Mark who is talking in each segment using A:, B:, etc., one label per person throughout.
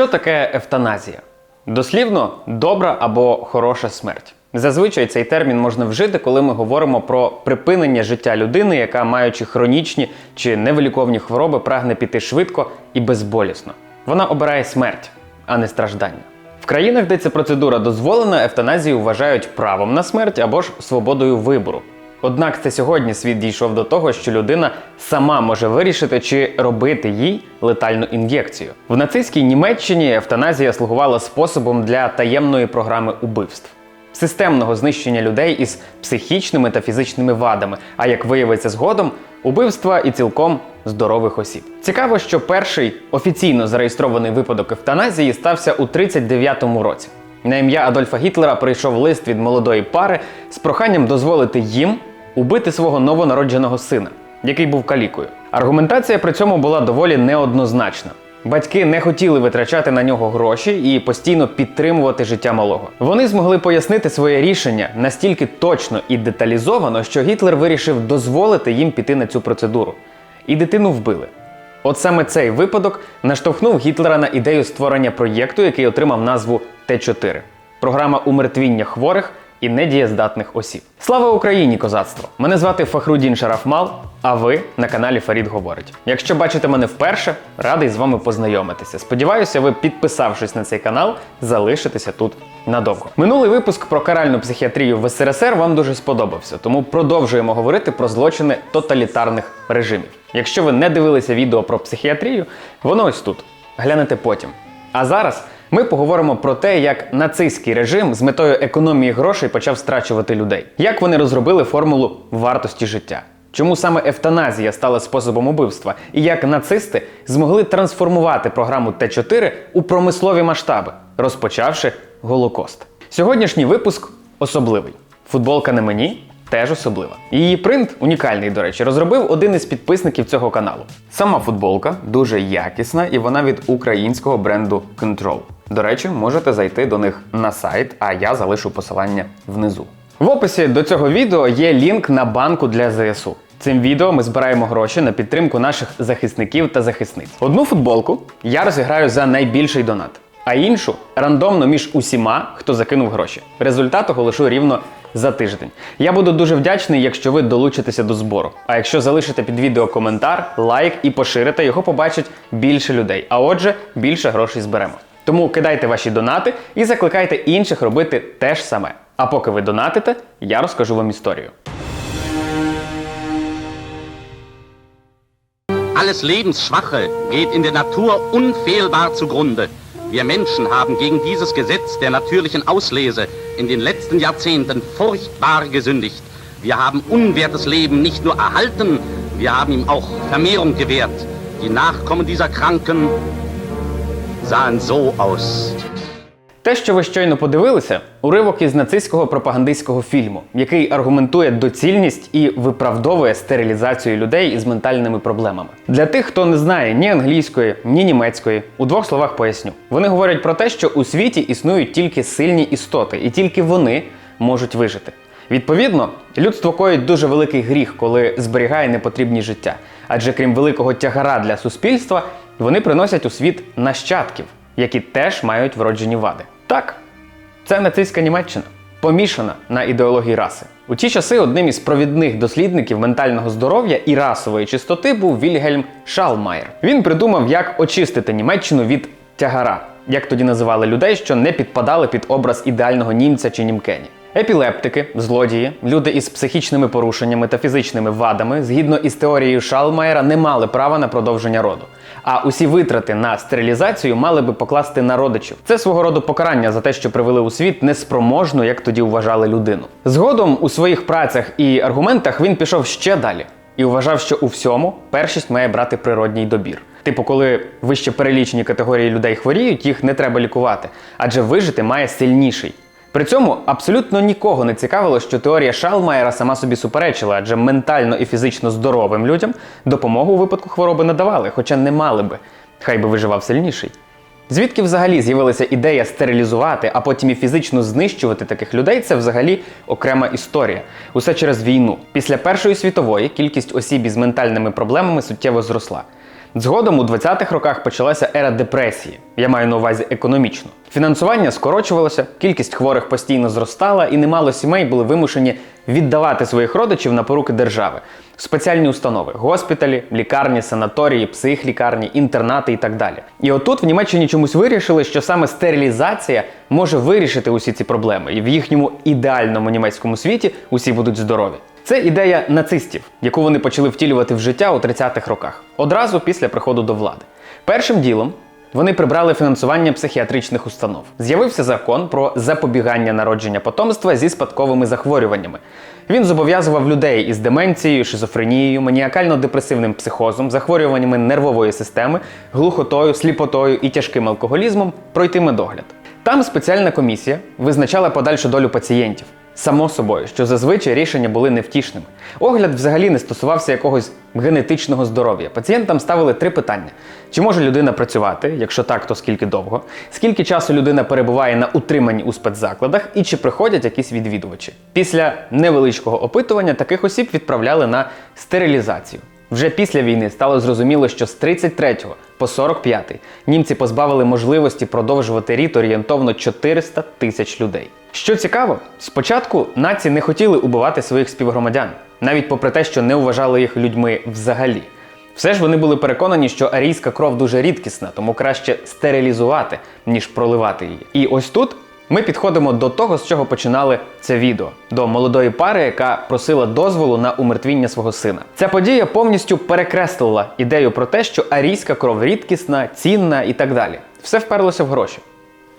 A: Що таке евтаназія? Дослівно добра або хороша смерть. Зазвичай цей термін можна вжити, коли ми говоримо про припинення життя людини, яка, маючи хронічні чи невиліковні хвороби, прагне піти швидко і безболісно. Вона обирає смерть, а не страждання. В країнах, де ця процедура дозволена, евтаназію вважають правом на смерть або ж свободою вибору. Однак це сьогодні світ дійшов до того, що людина сама може вирішити, чи робити їй летальну ін'єкцію. В нацистській Німеччині евтаназія слугувала способом для таємної програми убивств. Системного знищення людей із психічними та фізичними вадами, а як виявиться згодом, убивства і цілком здорових осіб. Цікаво, що перший офіційно зареєстрований випадок евтаназії стався у 39-му році. На ім'я Адольфа Гітлера прийшов лист від молодої пари з проханням дозволити їм убити свого новонародженого сина, який був калікою. Аргументація при цьому була доволі неоднозначна. Батьки не хотіли витрачати на нього гроші і постійно підтримувати життя малого. Вони змогли пояснити своє рішення настільки точно і деталізовано, що Гітлер вирішив дозволити їм піти на цю процедуру. І дитину вбили. От саме цей випадок наштовхнув Гітлера на ідею створення проєкту, який отримав назву Т4 програма умертвіння хворих і недієздатних осіб. Слава Україні, козацтво! Мене звати Фахрудін Шарафмал, а ви на каналі Фарід Говорить. Якщо бачите мене вперше, радий з вами познайомитися. Сподіваюся, ви, підписавшись на цей канал, залишитеся тут надовго. Минулий випуск про каральну психіатрію в СРСР вам дуже сподобався, тому продовжуємо говорити про злочини тоталітарних режимів. Якщо ви не дивилися відео про психіатрію, воно ось тут. Глянете потім. А зараз ми поговоримо про те, як нацистський режим з метою економії грошей почав страчувати людей, як вони розробили формулу вартості життя. Чому саме евтаназія стала способом убивства, і як нацисти змогли трансформувати програму Т4 у промислові масштаби, розпочавши Голокост? Сьогоднішній випуск особливий. Футболка на мені теж особлива. Її принт унікальний, до речі, розробив один із підписників цього каналу. Сама футболка дуже якісна і вона від українського бренду Control. До речі, можете зайти до них на сайт, а я залишу посилання внизу. В описі до цього відео є лінк на банку для ЗСУ. Цим відео ми збираємо гроші на підтримку наших захисників та захисниць. Одну футболку я розіграю за найбільший донат, а іншу рандомно між усіма, хто закинув гроші. Результат оголошу рівно за тиждень. Я буду дуже вдячний, якщо ви долучитеся до збору. А якщо залишите під відео коментар, лайк і поширите, його побачить більше людей. А отже, більше грошей зберемо. Тому кидайте ваші донати і закликайте інших робити те ж саме. А поки ви донатите, я розкажу вам історію.
B: Alles Lebensschwache geht in der Natur unfehlbar zugrunde. Wir Menschen haben gegen dieses Gesetz der natürlichen Auslese in den letzten Jahrzehnten furchtbar gesündigt. Wir haben unwertes Leben nicht nur erhalten, wir haben ihm auch Vermehrung gewährt. Die Nachkommen dieser Kranken sahen so aus.
A: Те, що ви щойно подивилися, уривок із нацистського пропагандистського фільму, який аргументує доцільність і виправдовує стерилізацію людей із ментальними проблемами. Для тих, хто не знає ні англійської, ні німецької, у двох словах поясню. Вони говорять про те, що у світі існують тільки сильні істоти, і тільки вони можуть вижити. Відповідно, людство коїть дуже великий гріх, коли зберігає непотрібні життя. Адже крім великого тягара для суспільства, вони приносять у світ нащадків, які теж мають вроджені вади. Так, це нацистська Німеччина, помішана на ідеології раси. У ті часи одним із провідних дослідників ментального здоров'я і расової чистоти був Вільгельм Шалмайер. Він придумав, як очистити Німеччину від тягара, як тоді називали людей, що не підпадали під образ ідеального німця чи німкені. Епілептики, злодії, люди із психічними порушеннями та фізичними вадами, згідно із теорією Шалмаєра, не мали права на продовження роду. А усі витрати на стерилізацію мали би покласти на родичів. Це свого роду покарання за те, що привели у світ неспроможну, як тоді вважали людину. Згодом у своїх працях і аргументах він пішов ще далі і вважав, що у всьому першість має брати природній добір. Типу, коли вище перелічені категорії людей хворіють, їх не треба лікувати, адже вижити має сильніший. При цьому абсолютно нікого не цікавило, що теорія Шалмаєра сама собі суперечила, адже ментально і фізично здоровим людям допомогу у випадку хвороби надавали, хоча не мали би, хай би виживав сильніший. Звідки взагалі з'явилася ідея стерилізувати, а потім і фізично знищувати таких людей, це взагалі окрема історія. Усе через війну. Після Першої світової кількість осіб із ментальними проблемами суттєво зросла. Згодом у 20-х роках почалася ера депресії. Я маю на увазі економічну. Фінансування скорочувалося, кількість хворих постійно зростала, і немало сімей були вимушені віддавати своїх родичів на поруки держави спеціальні установи: госпіталі, лікарні, санаторії, психлікарні, інтернати і так далі. І отут в Німеччині чомусь вирішили, що саме стерилізація може вирішити усі ці проблеми, і в їхньому ідеальному німецькому світі усі будуть здорові. Це ідея нацистів, яку вони почали втілювати в життя у 30-х роках, одразу після приходу до влади. Першим ділом вони прибрали фінансування психіатричних установ. З'явився закон про запобігання народження потомства зі спадковими захворюваннями. Він зобов'язував людей із деменцією, шизофренією, маніакально-депресивним психозом, захворюваннями нервової системи, глухотою, сліпотою і тяжким алкоголізмом пройти медогляд. Там спеціальна комісія визначала подальшу долю пацієнтів. Само собою, що зазвичай рішення були невтішними. Огляд взагалі не стосувався якогось генетичного здоров'я. Пацієнтам ставили три питання: чи може людина працювати? Якщо так, то скільки довго? Скільки часу людина перебуває на утриманні у спецзакладах, і чи приходять якісь відвідувачі? Після невеличкого опитування таких осіб відправляли на стерилізацію. Вже після війни стало зрозуміло, що з 33 по 45 німці позбавили можливості продовжувати рід орієнтовно 400 тисяч людей. Що цікаво, спочатку нації не хотіли убивати своїх співгромадян, навіть попри те, що не вважали їх людьми взагалі. Все ж вони були переконані, що арійська кров дуже рідкісна, тому краще стерилізувати, ніж проливати її. І ось тут ми підходимо до того, з чого починали це відео, до молодої пари, яка просила дозволу на умертвіння свого сина. Ця подія повністю перекреслила ідею про те, що арійська кров рідкісна, цінна і так далі. Все вперлося в гроші.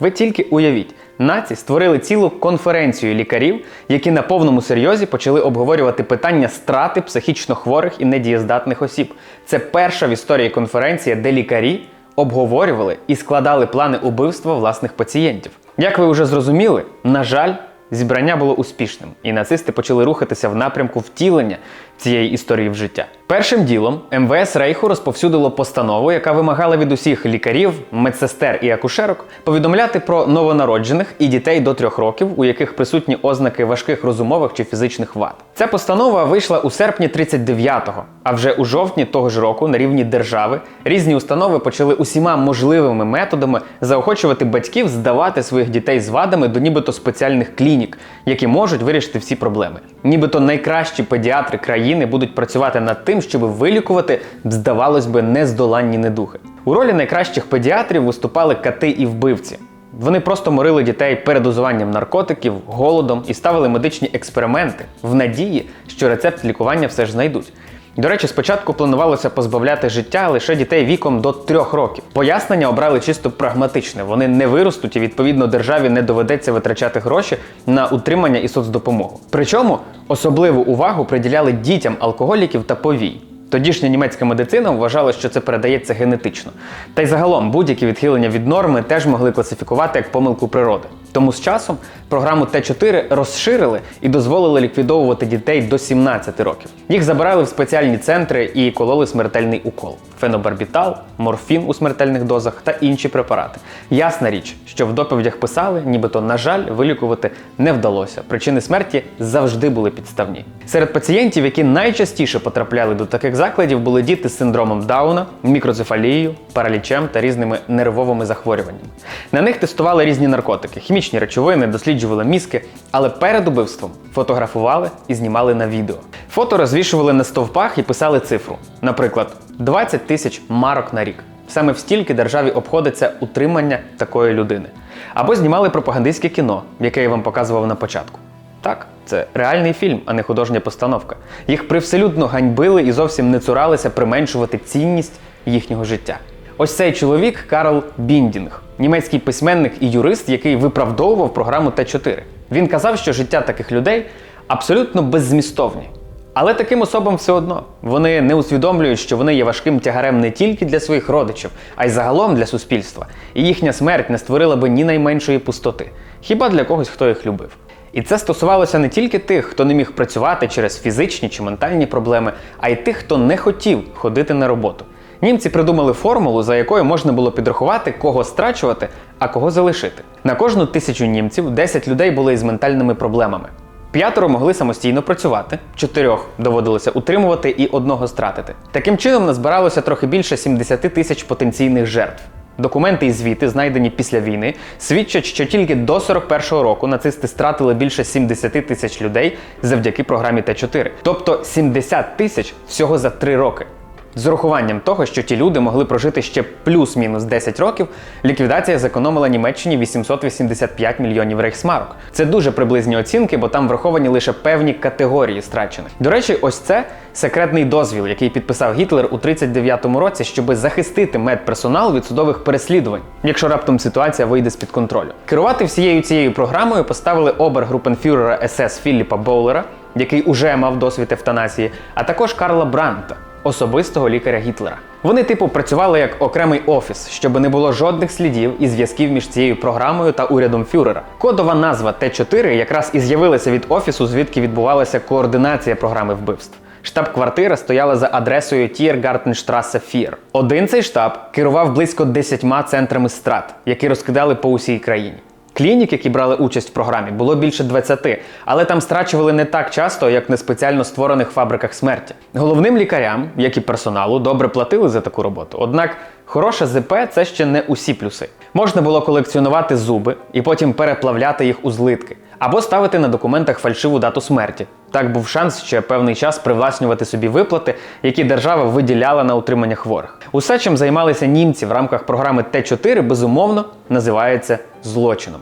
A: Ви тільки уявіть, нації створили цілу конференцію лікарів, які на повному серйозі почали обговорювати питання страти психічно хворих і недієздатних осіб. Це перша в історії конференція, де лікарі обговорювали і складали плани убивства власних пацієнтів. Як ви вже зрозуміли, на жаль, зібрання було успішним, і нацисти почали рухатися в напрямку втілення цієї історії в життя. Першим ділом МВС Рейху розповсюдило постанову, яка вимагала від усіх лікарів, медсестер і акушерок повідомляти про новонароджених і дітей до трьох років, у яких присутні ознаки важких розумових чи фізичних вад. Ця постанова вийшла у серпні 39-го, а вже у жовтні того ж року на рівні держави різні установи почали усіма можливими методами заохочувати батьків здавати своїх дітей з вадами до нібито спеціальних клінік, які можуть вирішити всі проблеми. Нібито найкращі педіатри країни будуть працювати над тим, щоб вилікувати, здавалось би, нездоланні недухи. У ролі найкращих педіатрів виступали кати і вбивці. Вони просто морили дітей передозуванням наркотиків, голодом і ставили медичні експерименти в надії, що рецепт лікування все ж знайдуть. До речі, спочатку планувалося позбавляти життя лише дітей віком до трьох років. Пояснення обрали чисто прагматичне. Вони не виростуть і відповідно державі не доведеться витрачати гроші на утримання і соцдопомогу. Причому особливу увагу приділяли дітям алкоголіків та повій. Тодішня німецька медицина вважала, що це передається генетично. Та й загалом будь-які відхилення від норми теж могли класифікувати як помилку природи. Тому з часом програму Т4 розширили і дозволили ліквідовувати дітей до 17 років. Їх забирали в спеціальні центри і кололи смертельний укол: фенобарбітал, морфін у смертельних дозах та інші препарати. Ясна річ, що в доповідях писали, нібито, на жаль, вилікувати не вдалося. Причини смерті завжди були підставні. Серед пацієнтів, які найчастіше потрапляли до таких закладів, були діти з синдромом Дауна, мікроцефалією, паралічем та різними нервовими захворюваннями. На них тестували різні наркотики, хімічні речовини, досліджували мізки, але перед убивством фотографували і знімали на відео. Фото розвішували на стовпах і писали цифру. Наприклад, 20 тисяч марок на рік. Саме в стільки державі обходиться утримання такої людини. Або знімали пропагандистське кіно, яке я вам показував на початку. Так, це реальний фільм, а не художня постановка. Їх привселюдно ганьбили і зовсім не цуралися применшувати цінність їхнього життя. Ось цей чоловік Карл Біндінг, німецький письменник і юрист, який виправдовував програму Т4. Він казав, що життя таких людей абсолютно беззмістовні. Але таким особам все одно вони не усвідомлюють, що вони є важким тягарем не тільки для своїх родичів, а й загалом для суспільства. І їхня смерть не створила би ні найменшої пустоти, хіба для когось, хто їх любив. І це стосувалося не тільки тих, хто не міг працювати через фізичні чи ментальні проблеми, а й тих, хто не хотів ходити на роботу. Німці придумали формулу, за якою можна було підрахувати, кого страчувати, а кого залишити. На кожну тисячу німців 10 людей були із ментальними проблемами. П'ятеро могли самостійно працювати, чотирьох доводилося утримувати і одного стратити. Таким чином назбиралося трохи більше 70 тисяч потенційних жертв. Документи і звіти, знайдені після війни, свідчать, що тільки до 41-го року нацисти стратили більше 70 тисяч людей завдяки програмі Т4. Тобто 70 тисяч всього за 3 роки. З урахуванням того, що ті люди могли прожити ще плюс-мінус 10 років, ліквідація зекономила Німеччині 885 мільйонів рейхсмарок. Це дуже приблизні оцінки, бо там враховані лише певні категорії страчених. До речі, ось це секретний дозвіл, який підписав Гітлер у 39-му році, щоб захистити медперсонал від судових переслідувань, якщо раптом ситуація вийде з під контролю. Керувати всією цією програмою поставили обергрупенфюрера СС Філіпа Боулера, який уже мав досвід евтаназії, а також Карла Бранта, особистого лікаря Гітлера. Вони, типу, працювали як окремий офіс, щоб не було жодних слідів і зв'язків між цією програмою та урядом фюрера. Кодова назва Т4 якраз і з'явилася від офісу, звідки відбувалася координація програми вбивств. Штаб-квартира стояла за адресою Тіргартенштраса 4. Один цей штаб керував близько 10 центрами страт, які розкидали по усій країні. Клінік, які брали участь в програмі, було більше 20, але там страчували не так часто, як на спеціально створених фабриках смерті. Головним лікарям, як і персоналу, добре платили за таку роботу. Однак хороше ЗП це ще не усі плюси. Можна було колекціонувати зуби і потім переплавляти їх у злитки, або ставити на документах фальшиву дату смерті. Так був шанс ще певний час привласнювати собі виплати, які держава виділяла на утримання хворих. Усе, чим займалися німці в рамках програми Т4, безумовно називається злочином.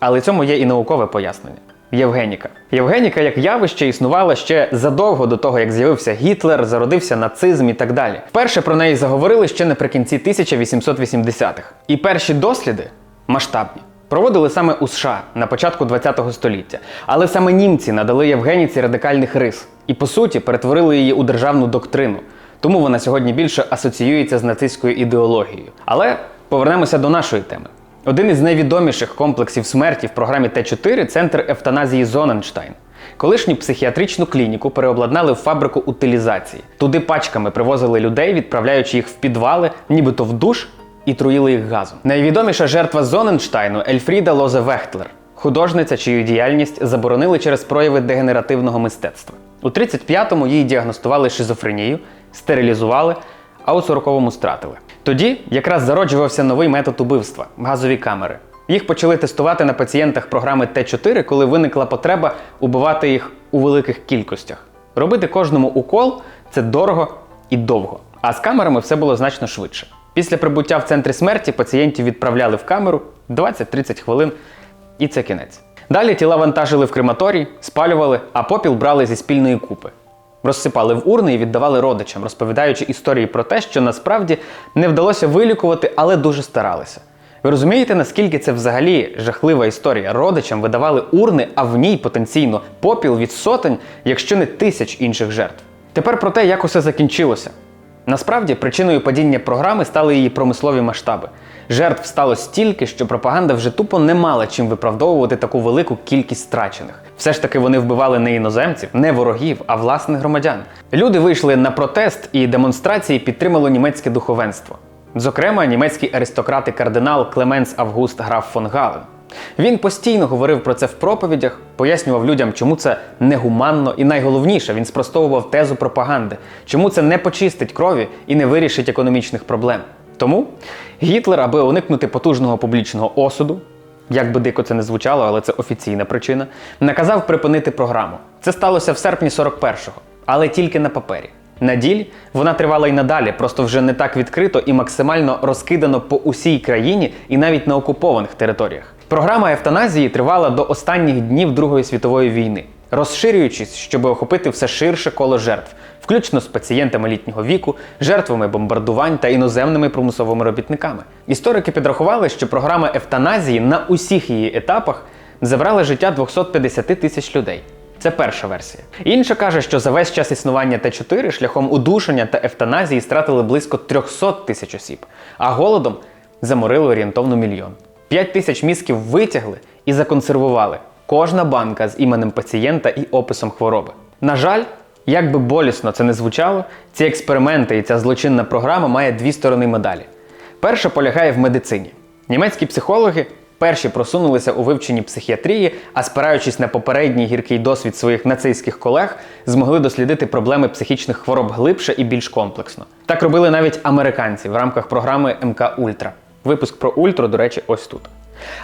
A: Але цьому є і наукове пояснення. Євгеніка. Євгеніка як явище існувала ще задовго до того, як з'явився Гітлер, зародився нацизм і так далі. Вперше про неї заговорили ще наприкінці 1880-х. І перші досліди масштабні. Проводили саме у США на початку ХХ століття. Але саме німці надали Євгеніці радикальних рис і, по суті, перетворили її у державну доктрину. Тому вона сьогодні більше асоціюється з нацистською ідеологією. Але повернемося до нашої теми. Один із найвідоміших комплексів смерті в програмі Т4 центр евтаназії Зоненштайн. Колишню психіатричну клініку переобладнали в фабрику утилізації. Туди пачками привозили людей, відправляючи їх в підвали, нібито в душ, і труїли їх газом. Найвідоміша жертва Зоненштайну Ельфріда Лозе Вехтлер, художниця, чию діяльність заборонили через прояви дегенеративного мистецтва. У 35-му їй діагностували шизофренію, стерилізували, а у 40-му стратили. Тоді якраз зароджувався новий метод убивства газові камери. Їх почали тестувати на пацієнтах програми Т4, коли виникла потреба убивати їх у великих кількостях. Робити кожному укол це дорого і довго. А з камерами все було значно швидше. Після прибуття в центрі смерті пацієнтів відправляли в камеру 20-30 хвилин, і це кінець. Далі тіла вантажили в крематорій, спалювали, а попіл брали зі спільної купи. Розсипали в урни і віддавали родичам, розповідаючи історії про те, що насправді не вдалося вилікувати, але дуже старалися. Ви розумієте, наскільки це взагалі жахлива історія? Родичам видавали урни, а в ній потенційно попіл від сотень, якщо не тисяч інших жертв. Тепер про те, як усе закінчилося. Насправді, причиною падіння програми стали її промислові масштаби. Жертв стало стільки, що пропаганда вже тупо не мала чим виправдовувати таку велику кількість страчених. Все ж таки вони вбивали не іноземців, не ворогів, а власних громадян. Люди вийшли на протест і демонстрації підтримало німецьке духовенство. Зокрема, німецький аристократ і кардинал Клеменс Август граф фон Гален. Він постійно говорив про це в проповідях, пояснював людям, чому це негуманно, і найголовніше, він спростовував тезу пропаганди, чому це не почистить крові і не вирішить економічних проблем. Тому Гітлер, аби уникнути потужного публічного осуду, як би дико це не звучало, але це офіційна причина, наказав припинити програму. Це сталося в серпні 41-го, але тільки на папері. На ділі вона тривала й надалі, просто вже не так відкрито і максимально розкидано по усій країні і навіть на окупованих територіях. Програма евтаназії тривала до останніх днів Другої світової війни, розширюючись, щоб охопити все ширше коло жертв, включно з пацієнтами літнього віку, жертвами бомбардувань та іноземними примусовими робітниками. Історики підрахували, що програма евтаназії на усіх її етапах забрала життя 250 тисяч людей. Це перша версія. Інша каже, що за весь час існування Т4 шляхом удушення та евтаназії стратили близько 300 тисяч осіб, а голодом заморили орієнтовно мільйон. 5 тисяч мізків витягли і законсервували. Кожна банка з іменем пацієнта і описом хвороби. На жаль, як би болісно це не звучало, ці експерименти і ця злочинна програма має дві сторони медалі. Перша полягає в медицині. Німецькі психологи перші просунулися у вивченні психіатрії, а спираючись на попередній гіркий досвід своїх нацистських колег, змогли дослідити проблеми психічних хвороб глибше і більш комплексно. Так робили навіть американці в рамках програми МК Ультра. Випуск про ультру, до речі, ось тут.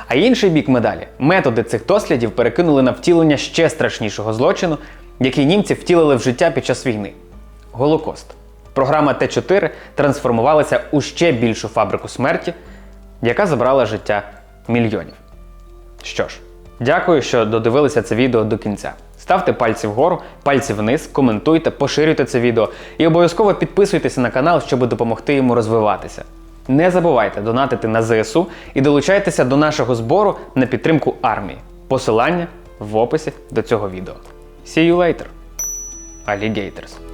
A: А інший бік медалі методи цих дослідів перекинули на втілення ще страшнішого злочину, який німці втілили в життя під час війни Голокост. Програма Т4 трансформувалася у ще більшу фабрику смерті, яка забрала життя мільйонів. Що ж, дякую, що додивилися це відео до кінця. Ставте пальці вгору, пальці вниз, коментуйте, поширюйте це відео і обов'язково підписуйтеся на канал, щоб допомогти йому розвиватися. Не забувайте донатити на ЗСУ і долучайтеся до нашого збору на підтримку армії. Посилання в описі до цього відео. See you later, alligators!